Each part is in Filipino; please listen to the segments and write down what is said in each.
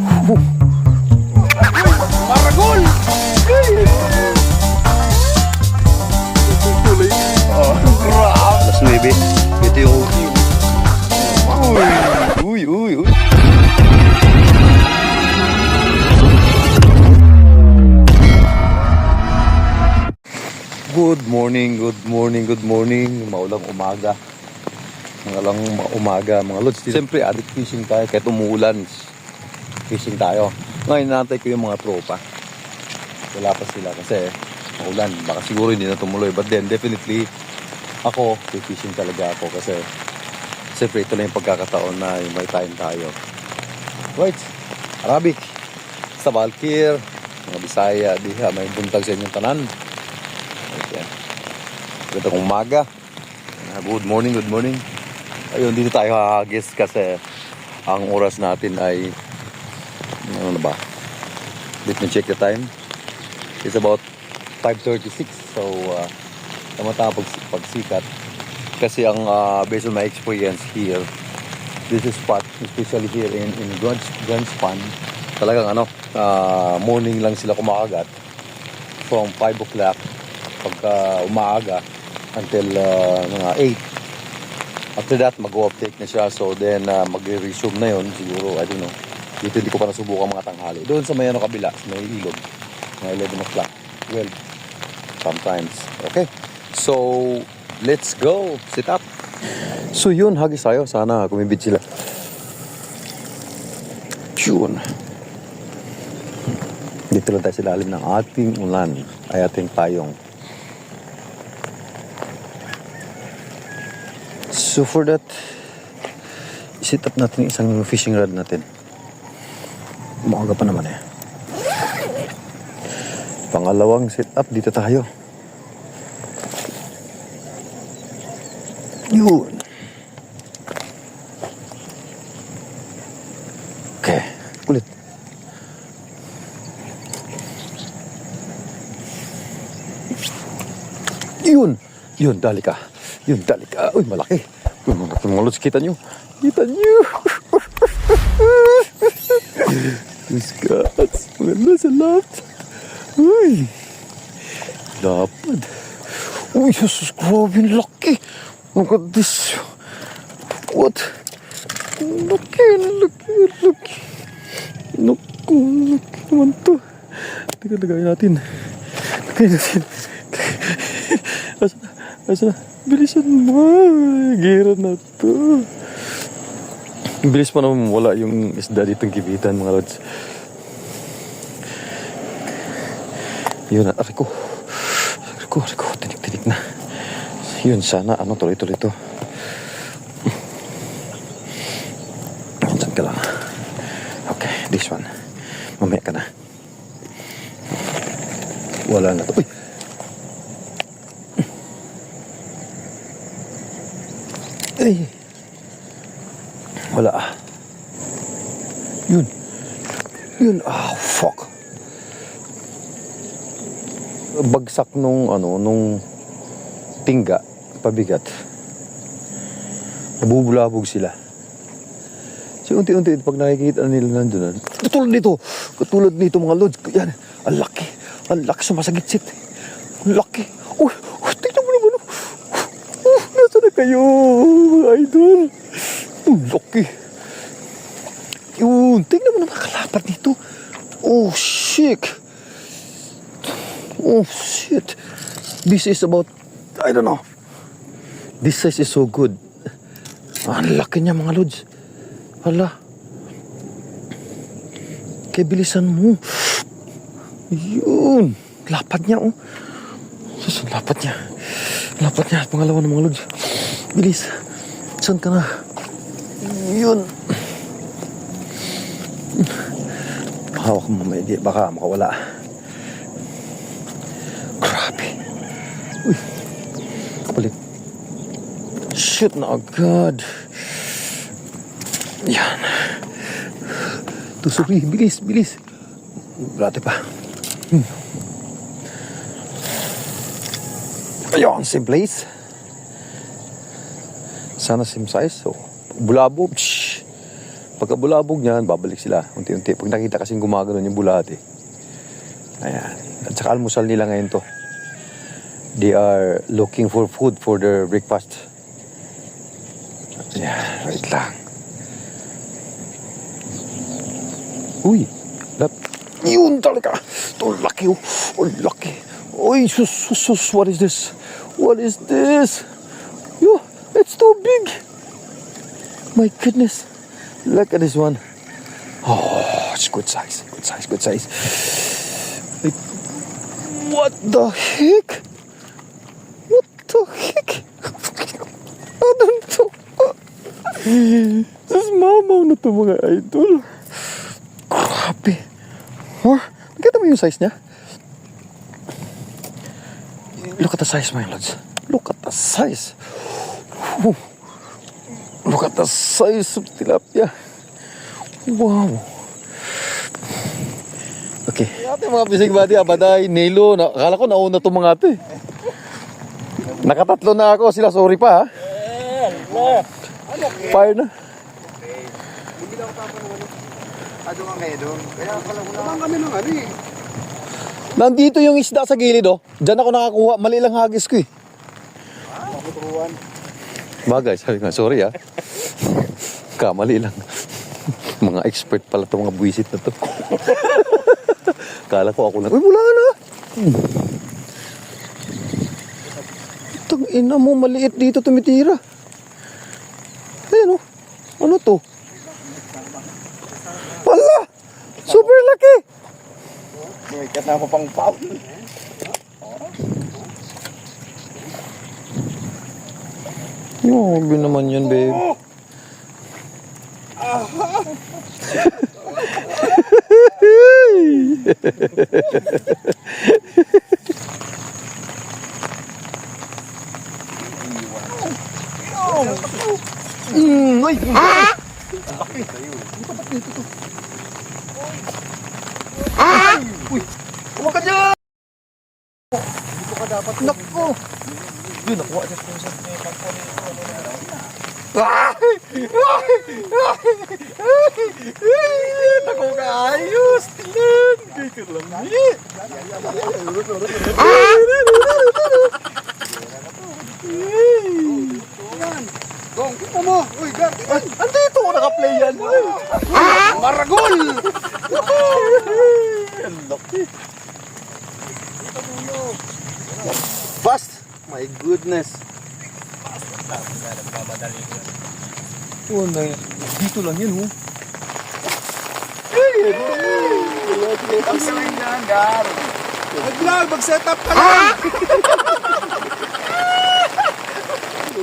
Maragol! Oh, grabe. Alas 9. Ito yung OT. Uy, uy, uy. Good morning, good morning, good morning. Maulang umaga. Mga lang umaga, mga lods. Siyempre, addict fishing tayo. Kahit umuulan, fishing tayo. Ngayon, naantay ko yung mga tropa. Wala pa sila kasi maulan. Baka siguro hindi na tumuloy. But then, definitely, ako, fishing talaga ako kasi siyempre ito na yung pagkakataon na may time tayo. Right, Arabic, sa Balkir, mga Bisaya, di ha, may buntag sa inyong tanan. Okay. Gandang umaga. Ah, Good morning, good morning. Ayun, dito tayo hahagis kasi ang oras natin ay ba? Let me check the time. It's about 5.36 so uh, tama-tama pag, pagsikat. Kasi ang uh, based on my experience here this is spot especially here in in Grand, Grand Span. Talagang ano uh, morning lang sila kumakagat from 5 o'clock pagka umaaga until uh, mga 8 after that mag-uptake na siya. So then uh, magre-resume na yon siguro I don't know dito hindi ko pa nasubukan mga tanghali. Doon sa may ano kabila may ilog. Mga 11 o'clock. 12 sometimes. Okay. So let's go. Sit up. So yun hagis tayo sana kumibid sila. Yun. Dito lang tayo sa ilalim ng ating ulan. Ay ating payong. So for that sit up natin isang fishing rod natin Umaga pa naman eh. Pangalawang sit up, dito tayo. Yun. Okay, kulit. Yun. Yun, dali ka. Yun, dali ka. Uy, malaki. Uy, mga. Kita nyo. Kita nyo. Guys. Maganda sa left. Uy. Dapat. Uy, Jesus, grabe yung laki. Look at this. What? Laki, laki, laki. Naku, laki naman to. Teka, lagay natin. Lagay natin. Asa na? Asa na? Bilisan mo. Gira na to. Bilis pa naman wala yung isda ditong kibitan mga lods. Yun na. Aray ko, aray ko, tinik-tinik na. Yun, sana, ano, tuloy-tuloy to. Diyan ka lang. Okay, this one. Mamaya ka na. Wala na to. Uy! Ay! Wala. Yun. Yun. Ah, fuck. Bagsak nung ano, nung tingga, pabigat. Nabubulabog sila. So, unti-unti, pag nakikita nila nandun, katulad nito, katulad nito mga lods, yan, ang laki, ang laki sumasagitsit. Ang laki. Uy, uy, tingnan mo naman. Uh, nasa na kayo, mga idol. Ang laki. Yun, tingnan mo naman kalapat nito. Oh, shit. Oh, shit. This is about, I don't know. This size is so good. Ang laki niya mga lods. Hala. Kaya bilisan mo. Yun. Lapat niya, oh. Sus, ang lapat niya. Lapat niya. Pangalawa ng mga lods. Bilis. Saan ka na? Yun. Hawak mo mamaya. Di, baka makawala. Grabe. Uy. Balik. Shoot na agad. Yan. Tusuri. Bilis, bilis. Brate pa. Hmm. Ayun, same place. Sana same size. So, bulabog. Shh. Pagkabulabog niyan, babalik sila. Unti-unti. Pag nakita kasing gumagano yung bulate. Ayan. At saka almusal nila ngayon to. They are looking for food for their breakfast. Ayan, wait lang. Uy, lap. Yun talaga. Ito, laki oh. Oh, laki. Uy, sus, sus, sus, what is this? What is this? Yo, it's too big. My goodness. Look at this one. Oh, it's good size, good size, good size. Wait, what the heck? What the heck? Ano to? Sus, mamaw na to mga idol. Grabe. Huh? Nakita mo yung size niya? Look at the size, my lords. Look at the size. Whew. Look at the size of tilapia. Wow. Okay. Ate mga bisig body, abaday, Nilo. Na, akala ko nauna itong mga eh. Nakatatlo na ako. Sila sorry pa ha. Fire na. Ano ka kayo doon? Kaya pala ko naman kami ng ano eh. Nandito yung isda sa gilid oh. Diyan ako nakakuha. Mali lang hagis ko eh. Makuturuan. Bagay, sabi nga, sorry ah. Kamali lang. mga expert pala to mga buwisit na to. Kala ko ako lang. Uy, wala na. Tang ina mo, maliit dito tumitira. Oh. Ano to? Wala! Super laki! May kasama pang pao. Grabe naman yun, babe. Mm, ay! Uy! Huwag ka dyan! Dito ka dapat. Nakko! Yun, nakuha niya po sa Naku ka ayos! Tilan! Kaya ka lang eh! Gong, kita mo! Uy, Gar! Andito ko naka-play yan! Maragol! Ang laki! Fast! My goodness! Oh, na, dito lang yun, oh. Ang saling yan, Gar! Mag-vlog! Mag-set up ka lang!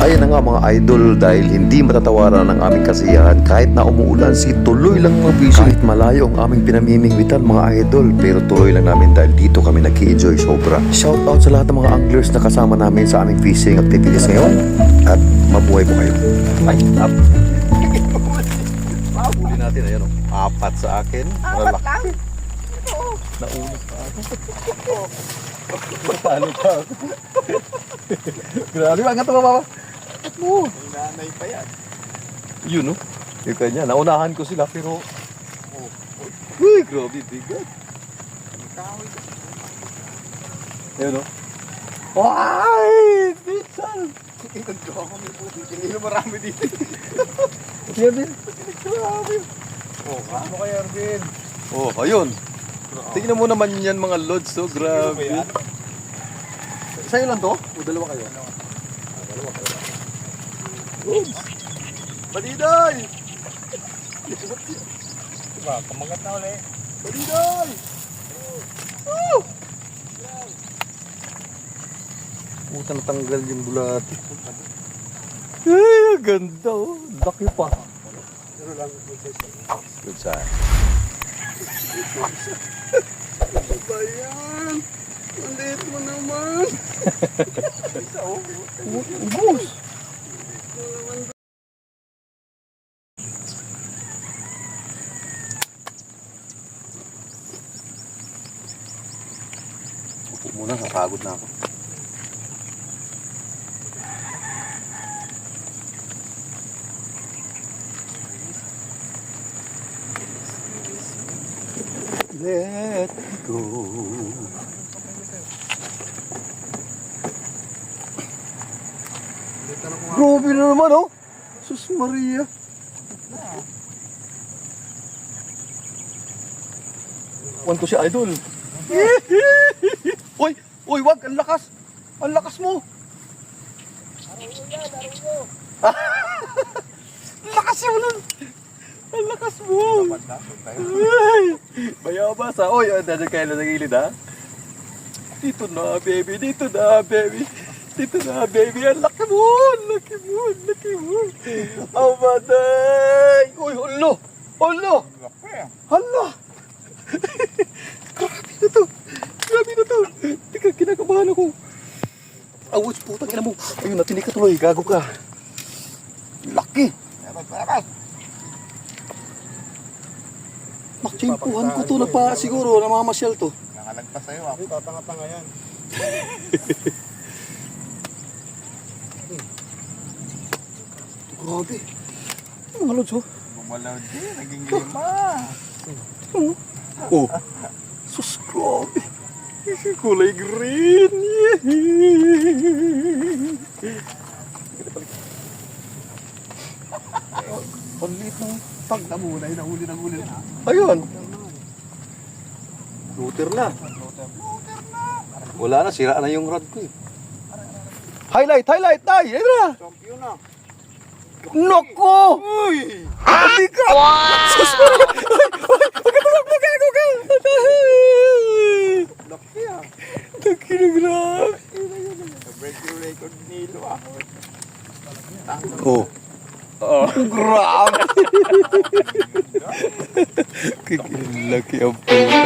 Ayan na nga mga idol dahil hindi matatawaran ang aming kasiyahan kahit na umuulan si tuloy lang mga busy. Kahit malayo ang aming pinamimingwitan mga idol pero tuloy lang namin dahil dito kami nag enjoy sobra. Shout out sa lahat ng mga anglers na kasama namin sa aming fishing activities ngayon at mabuhay po kayo. Ay, up. Huli natin, ayan o. Apat sa akin. Apat lang? Naunod pa ako. Paano pa ako? Grabe, angat mo baba. mo. Nanay pa yan. Yun, no? Yung kanya, naunahan ko sila, pero... Uy, grabe, bigat. Ayun, no? Ay, Pitsan! Ito ako may puti. Hindi na marami dito. Kevin. Grabe. Oh, ano kay Ervin? Oh, ayun. Tingnan mo naman yan mga lods, so grabe. yan? Sa'yo lang to? O dalawa kayo? Baliday! Diba, kamagat na ulit. Baliday! Puta natanggal yung bulati. Ay, ang ganda oh. Laki pa. Pero lang, Good side. ano ba yan? Ang liit mo naman. Ubus. Upo muna, nakagod na ako. Let go. Grabe na naman, oh. Sus Maria. Wan ko si Idol. Uy, uy, wag, ang lakas. Ang lakas mo. Lakas mo nun. Ang lakas mo. Ay, Bayabas ha. Uy, oh, nandiyan kayo na sa gilid ha. Dito na, baby. Dito na, baby. Dito na, baby. Ang laki mo. Ang laki mo. Ang laki mo. Oh, maday. Uy, ulo. Ulo. Hala. Grabe na to. Grabe na to. Teka, kinakabahan ako. Awas, putang ina mo. Ayun, natinig ka tuloy. Gago ka. Laki. Makchimpuhan ko to na pa siguro. Namamasyal to. Nakalagpas sa'yo ako. Tatanga-tanga yan. Grabe. Mga lods, oh. Bumalaw din. Naging lima. Oh. Sus, grabe. Kulay green. Ang liit ng Pag namunay, nahuli ng huli. Ayun. Luther na. Wala na, sira na yung rod ko eh. Highlight, highlight, tay! Ayun na! Champion na. Noko! Uy! Hindi ka! Sus! Uy! Uy! Magkatulog mo gago ka! Laki ah. Laki na grabe! Break your record nilo ah. Oh. Oh, grabe! Laki ang puta.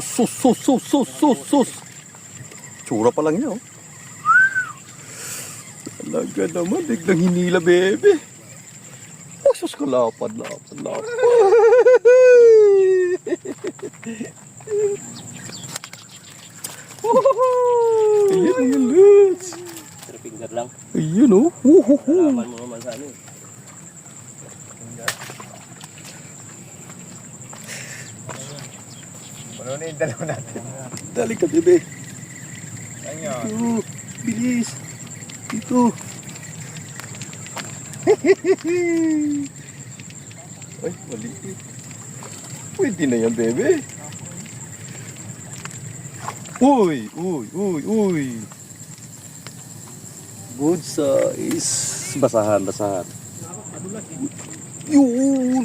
sus, sus, sus, sus, sus, sus, sus. Tsura pa lang niya, oh. Talaga naman, digdang hinila, bebe. Oh, sus, kalapad, lapad, lapad. Ayan, ayan, Lutz. Pero finger lang. Ayan, oh. Kalaman mo naman sa ano, eh. Yung dalawa natin? Dali ka, bebe. Saan yun? Ito, bilis. Dito. Ay, mali. Pwede na yan, bebe. Uy, uy, uy, uy. Good size. Basahan, basahan. Yun.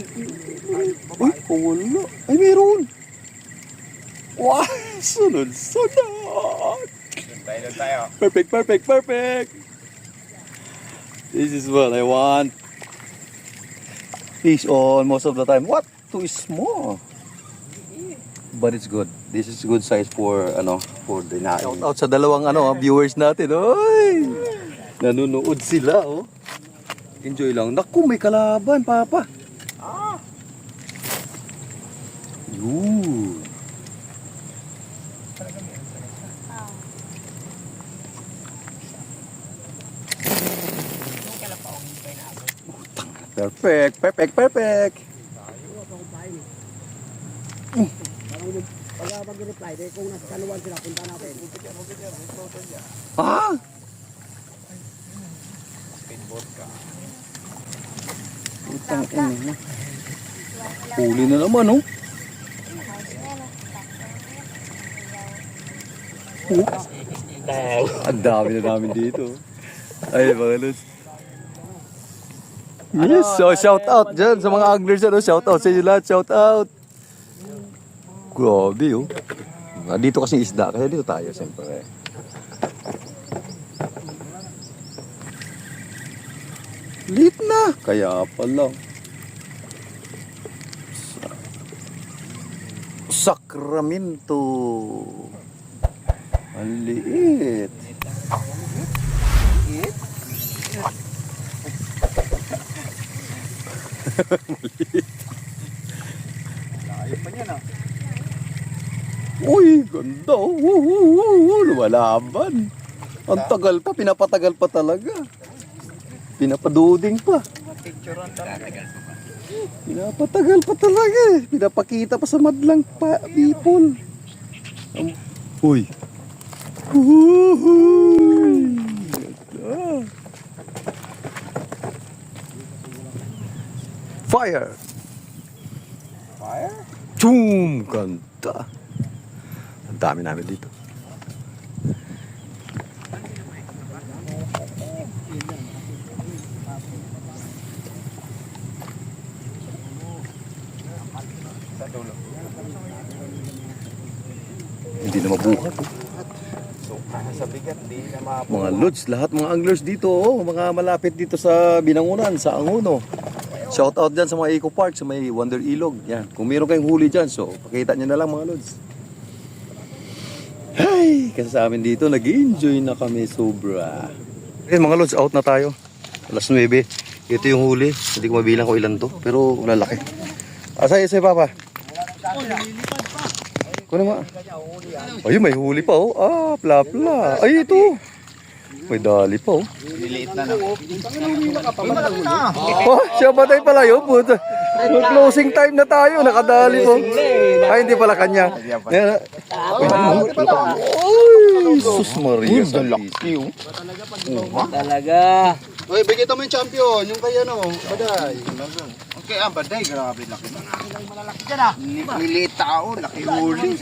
Uy, wala. Ay, meron. Wow, sunod, sunod. Tayo, tayo. Perfect, perfect, perfect. This is what I want. Fish on most of the time. What? Too small. But it's good. This is good size for ano for the nain. Shout out sa dalawang ano viewers natin. Oy! Nanonood sila oh. Enjoy lang. Naku, may kalaban, papa. Ah! Yun. Perfect, perfect, perfect. Pag mag-reply, dahil kung nasa kaluwan sila, punta natin. Ah! Speedboat ka. Putang ina. Huli na naman, oh. Dahil. Ang dami na namin dito. Ay, mga lods. Yes, so shout out dyan sa mga anglers dyan. oh. Shout out sa inyo lahat, shout out. Grabe oh. Dito kasi isda, kaya dito tayo siyempre. Lit na! Kaya pala. Sa- Sacramento. Ang liit. Layo pa niyan ah. Uy, ganda. oh. Lumalaban. Ang tagal pa, pinapatagal pa talaga. Pinapaduding pa. Picture on talaga. Pinapatagal pa talaga eh. Pinapakita pa sa madlang pa, people. Ang- Uy. Fire. Fire? Boom! Ganda. Ang dami namin dito. Hindi na mabuhat. sa bigat, di na mapo. Mga lods, lahat mga anglers dito, oh, mga malapit dito sa Binangunan, sa Anguno. Shout out dyan sa mga Eco Park, sa may Wonder Ilog. Yan. Kung meron kayong huli dyan, so pakita nyo na lang mga lods. Hay! Kasi sa amin dito, nag enjoy na kami sobra. Eh, mga lods, out na tayo. Alas 9. Ito yung huli. Hindi ko mabilang ko ilan to, pero lalaki. Asay, asay, papa. Kunin mo. Ayun, may huli pa, oh. Ah, pla, pla. Ay, ito. May dali pa, oh. Liliit na na. Malaki na. Oh, siya batay pala yun. Puta. Closing time na tayo. Nakadali po. Ay, hindi pala kanya. Ay, sus Maria. Ang laki oh. Talaga. Uy, bigyan mo yung champion. Yung kay ano, baday. Okay, ah, baday. Grabe, laki na. Malalaki dyan ah. Liliit tao, laki huli.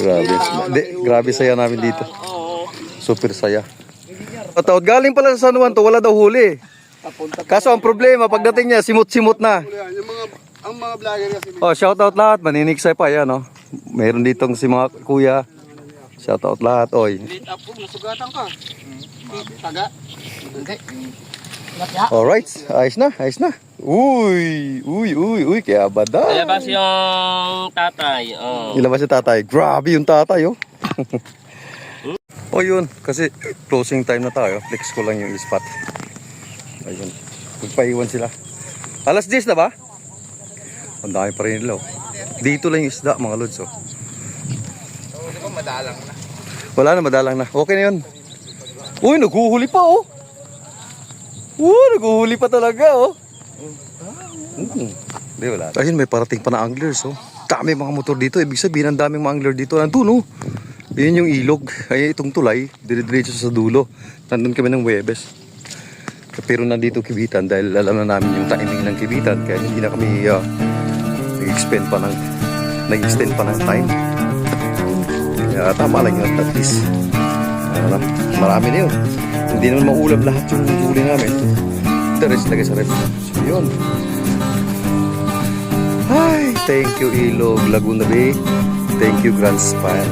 Grabe. Hindi, grabe saya namin dito. Oo. Super saya. Patawad, galing pala sa San Juan to, wala daw huli. Kaso ang problema, pagdating niya, simot-simot na. Yung mga, ang mga vlogger kasi. Oh, shout out lahat. Maniniksay pa yan, oh. Meron ditong si mga kuya. Shout out lahat, oy. Liliit up po, nasugatan ka. Taga. Okay. Alright, ayos na, ayos na. Uy, uy, uy, uy, kaya bada. Labas yung tatay. Oh. Ilabas si tatay. Grabe yung tatay, oh. oh, yun. Kasi closing time na tayo. Flex ko lang yung spot. Ayun. Magpaiwan sila. Alas 10 na ba? Ang dami pa rin nila, oh. Dito lang yung isda, mga lods, oh. So, di ba madalang na? Wala na, madalang na. Okay na yun. Uy, naghuhuli pa, oh. Uy, naghuhuli pa talaga, oh. Hmm. Hindi, wala. Ayun, may parating pa na anglers, oh. Dami mga motor dito. Ibig sabihin, ang daming mga angler dito. Nandun, oh. Yun yung ilog. Ay, itong tulay. Dire-diretso sa dulo. Nandun kami ng Webes. Pero nandito kibitan dahil alam na namin yung timing ng kibitan. Kaya hindi na kami uh, nag-extend pa ng nag-extend pa ng time. Kaya tama lang yun at least. Na, marami na yun. Hindi naman maulam lahat yung huli namin. The rest lagay sa ref. So yun. Ay, thank you Ilog, Laguna Bay. Thank you Grand Span.